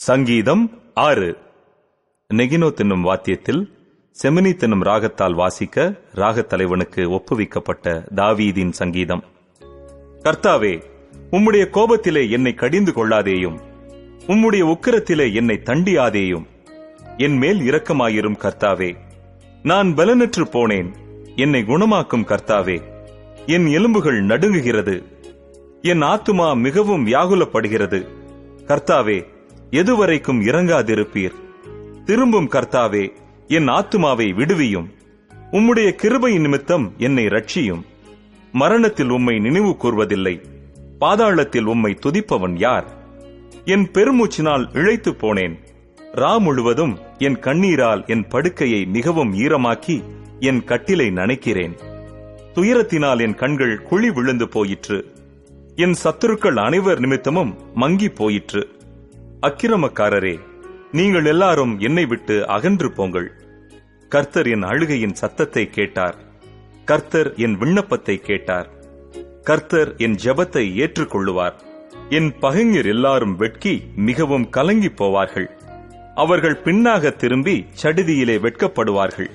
சங்கீதம் ஆறு. நெகினோ தின்னும் வாத்தியத்தில் செமினி தின்னும் ராகத்தால் வாசிக்க ராகத் தலைவனுக்கு ஒப்புவிக்கப்பட்ட தாவீதின் சங்கீதம். கர்த்தாவே உம்முடைய கோபத்திலே என்னை கடிந்து கொள்ளாதேயும் உம்முடைய உக்கிரத்திலே என்னை தண்டியாதேயும் என் மேல் இரக்கமாயிரும் கர்த்தாவே. நான் பலனற்று போனேன் என்னை குணமாக்கும் கர்த்தாவே. என் எலும்புகள் நடுங்குகிறது என் ஆத்துமா மிகவும் வியாகுலப்படுகிறது. கர்த்தாவே எதுவரைக்கும் இறங்காதிருப்பீர். திரும்பும் கர்த்தாவே என் ஆத்துமாவை விடுவியும். உம்முடைய கிருபை நிமித்தம் என்னை ரட்சியும் மரணத்தில் உம்மை நினைவு கூர்வதில்லை. பாதாளத்தில் உம்மை துதிப்பவன் யார்? என் பெருமூச்சினால் இழைத்துப் போனேன். ரா முழுவதும் என் கண்ணீரால் என் படுக்கையை மிகவும் ஈரமாக்கி என் கட்டிலை நனைக்கிறேன். துயரத்தினால் என் கண்கள் குழி விழுந்து போயிற்று. என் சத்துருக்கள் அனைவர் நிமித்தமும் மங்கி போயிற்று. அக்கிரமக்காரரே நீங்கள் எல்லாரும் என்னை விட்டு அகன்று போங்கள். கர்த்தர் என் அழுகையின் சத்தத்தை கேட்டார். கர்த்தர் என் விண்ணப்பத்தை கேட்டார். கர்த்தர் என் ஜெபத்தை ஏற்றுக்கொள்ளுவார். என் பகைஞர் எல்லாரும் வெட்கி மிகவும் கலங்கி போவார்கள். அவர்கள் பின்னாக திரும்பி சடிதியிலே வெட்கப்படுவார்கள்.